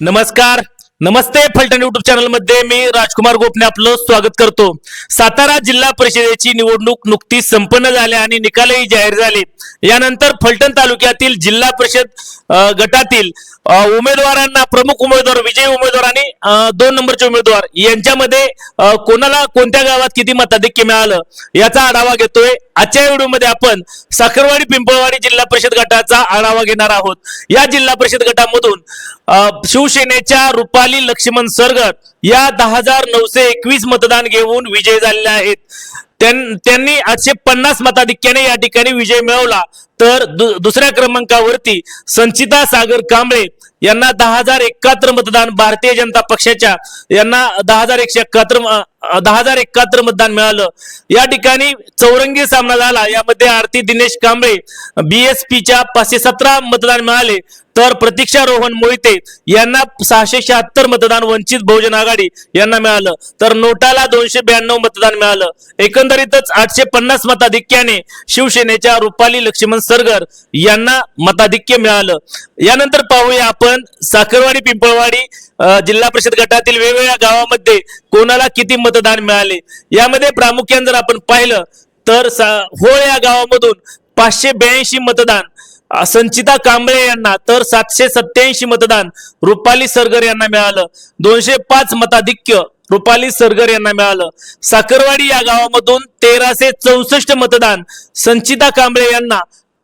नमस्कार. नमस्ते फलटण युट्यूब चॅनलमध्ये मी राजकुमार गोपने आपलं स्वागत करतो. सातारा जिल्हा परिषदेची निवडणूक नुकतीच संपन्न झाली आणि निकालही जाहीर झाले. यानंतर फलटण तालुक्यातील जिल्हा परिषद गटातील उमेदवारांना प्रमुख उमेदवार विजयी उमेदवार आणि दोन नंबरचे उमेदवार यांच्यामध्ये कोणाला कोणत्या गावात किती मताधिक्य मिळालं याचा आढावा घेतोय. आजच्या व्हिडिओमध्ये आपण साखरवाडी पिंपळवाडी जिल्हा परिषद गटाचा आढावा घेणार आहोत. या जिल्हा परिषद गटामधून शिवसेनेच्या रुपाली लक्ष्मण सरगर या दहा हजार नऊशे एकवीस मतदान घेऊन विजय झालेले आहेत. त्यांनी आठशे पन्नास मताधिक्याने या ठिकाणी विजय मिळवला. तर दु- दुसऱ्या क्रमांकावरती संचिता सागर कांबळे यांना दहा हजार एकाहत्तर मतदान भारतीय जनता पक्षाच्या यांना दहा हजार एकशे एकाहत्तर दहा हजार एकाहत्तर मतदान मिळालं. या ठिकाणी चौरंगी सामना झाला. यामध्ये आरती दिनेश कांबळे बीएसपीच्या पाचशे सतरा मतदान मिळाले. तर प्रतीक्षा रोहन मोहिते यांना सहाशे शहात्तर मतदान वंचित बहुजन आघाडी यांना मिळालं. तर नोटाला दोनशे ब्याण्णव मतदान मिळालं. एकंदरीतच आठशे पन्नास मताधिक्याने शिवसेनेच्या रुपाली लक्ष्मण सरगर यांना मताधिक्य मिळालं. यानंतर पाहूया आपण साखरवाडी पिंपळवाडी जिल्हा परिषद गटातील वेगवेगळ्या गावामध्ये कोणाला किती मतदान मिळाले? यामध्ये प्रामुख्याने जर आपण पाहिलं तर सा- होळ या गावामधून पाचशे ब्याऐंशी मतदान संचिता कांबळे यांना तर सातशे सत्याऐंशी मतदान रुपाली सरगर यांना मिळालं. दोनशे पाच मताधिक्य रुपाली सरगर यांना मिळालं. साखरवाडी या गावामधून तेराशे चौसष्ट मतदान संचिता कांबळे यांना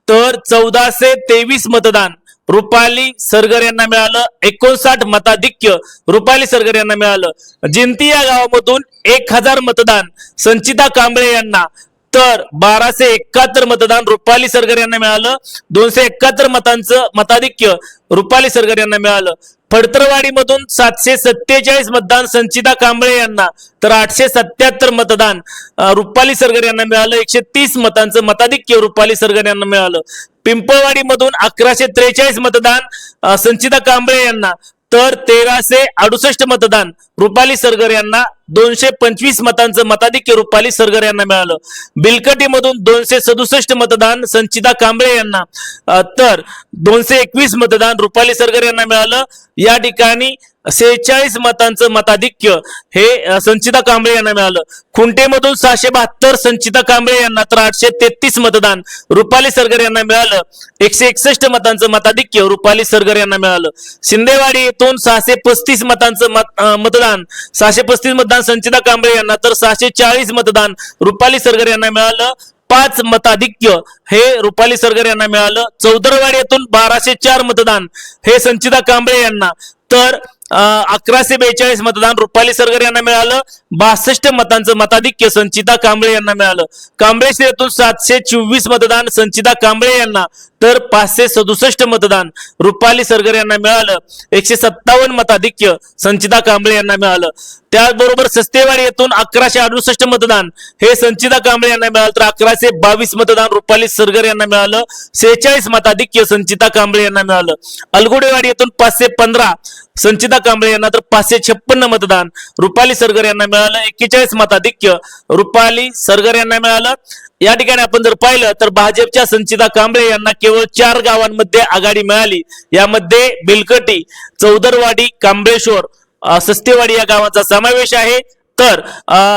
तर चौदाशे तेवीस मतदान रुपाली सरगर यांना मिळालं. एकोणसाठ मताधिक्य रुपाली सरगर यांना मिळालं. जिंती या गावामधून एक हजार मतदान संचिता कांबळे यांना. तर बाराशे एकाहत्तर मतदान रुपाली सरगर यांना मिळालं. दोनशे एकाहत्तर मतांचं मताधिक्य रुपाली सरगर यांना मिळालं. फडतरवाडीमधून सातशे सत्तेचाळीस मतदान संचिता कांबळे यांना. तर आठशे सत्याहत्तर मतदान रुपाली सरगर यांना मिळालं. एकशे तीस मतांचं मताधिक्य रुपाली सरगर यांना मिळालं. पिंपळवाडी मधून अकराशे त्रेचाळीस मतदान संचिता कांबळे यांना तर तेराशे अडुसष्ट मतदान रुपाली सरगर यांना दोनशे पंचवीस मतांचं मताधिक्य रुपाली सरगर यांना मिळालं. बिलकटी मधून दोनशे सदुसष्ट मतदान संचिता कांबळे यांना तर दोनशे एकवीस मतदान रुपाली सरगर यांना मिळालं. या ठिकाणी सेहेचाळीस मतांचं मताधिक्य हे संचिता कांबळे यांना मिळालं. खुंटेमधून सहाशे बहात्तर संचिता कांबळे यांना तर आठशे तेहतीस मतदान रुपाली सरगर यांना मिळालं. एकशे एकसष्ट मतांचं मताधिक्य रुपाली सरगर यांना मिळालं. शिंदेवाडी येथून सहाशे पस्तीस मतांचं मत मतदान सहाशे पस्तीस मतदान संचिता कांबळे यांना तर सहाशे चाळीस मतदान रुपाली सरगर यांना मिळालं. पाच मताधिक्य हे रुपाली सरगर यांना मिळालं. चौदरवाडी येथून बाराशे चार मतदान हे संचिता कांबळे यांना. तर अकराशे बेचाळीस मतदान रुपाली सरगर यांना मिळालं. बासष्ट मतांचं मताधिक्य संचिता कांबळे यांना मिळालं. कांबळे येथून सातशे चोवीस मतदान संचिता कांबळे यांना. तर पाचशे सदुसष्ट मतदान रुपाली सरगर यांना मिळालं. एकशे सत्तावन्न मताधिक्य संचिता कांबळे यांना मिळालं. त्याचबरोबर सस्तेवाडी येथून अकराशे अडुसष्ट मतदान हे संचिता कांबळे यांना मिळालं. तर अकराशे बावीस मतदान रुपाली सरगर यांना मिळालं. सेहेचाळीस मताधिक्य संचिता कांबळे यांना मिळालं. अलगुडेवाडी येथून पाचशे पंधरा संचिता कांबळे यांना तर पाचशे छप्पन्न मतदान रुपाली सरगर यांना मिळालं. एक्केचाळीस मताधिक्य रुपाली सरगर यांना मिळालं. या ठिकाणी आपण जर पाहिलं तर भाजपच्या संचिता कांबळे यांना केवळ चार गावांमध्ये आघाडी मिळाली. यामध्ये बिलकटी चौदरवाडी कांबळेश्वर सस्तेवाडी या गावांचा समावेश आहे. तर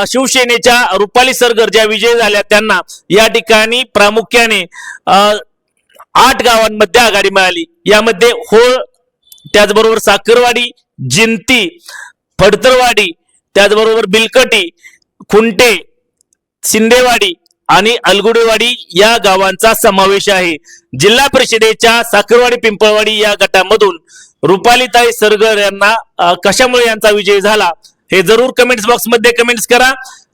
शिवसेनेच्या रुपाली सरगर ज्या विजय झाल्या त्यांना या ठिकाणी प्रामुख्याने आठ गावांमध्ये आघाडी मिळाली. यामध्ये होळ त्याचबरोबर साखरवाडी जिंती फडतरवाडी त्याचबरोबर बिलकटी खुंटे शिंदेवाडी आणि अलगुडेवाडी या गावांचा समावेश आहे. जिल्हा परिषदेच्या साखरवाडी पिंपळवाडी या गटामधून रुपालीताई सरगर यांना कशामुळे यांचा विजय झाला हे जरूर कमेंट्स बॉक्समध्ये कमेंट्स करा.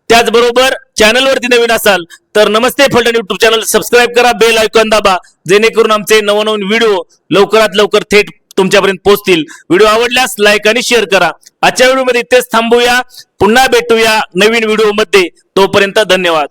त्याचबरोबर चॅनलवरती नवीन असाल तर नमस्ते फलटण युट्यूब चॅनल सबस्क्राईब करा बेल आयकॉन दाबा जेणेकरून आमचे नवनवीन व्हिडिओ लवकरात लवकर थेट तुमच्यापर्यंत पोहोचतील. व्हिडिओ आवडल्यास लाईक आणि शेअर करा. आजच्या व्हिडिओमध्ये इथेच थांबूया. पुन्हा भेटूया नवीन व्हिडिओमध्ये. तोपर्यंत धन्यवाद.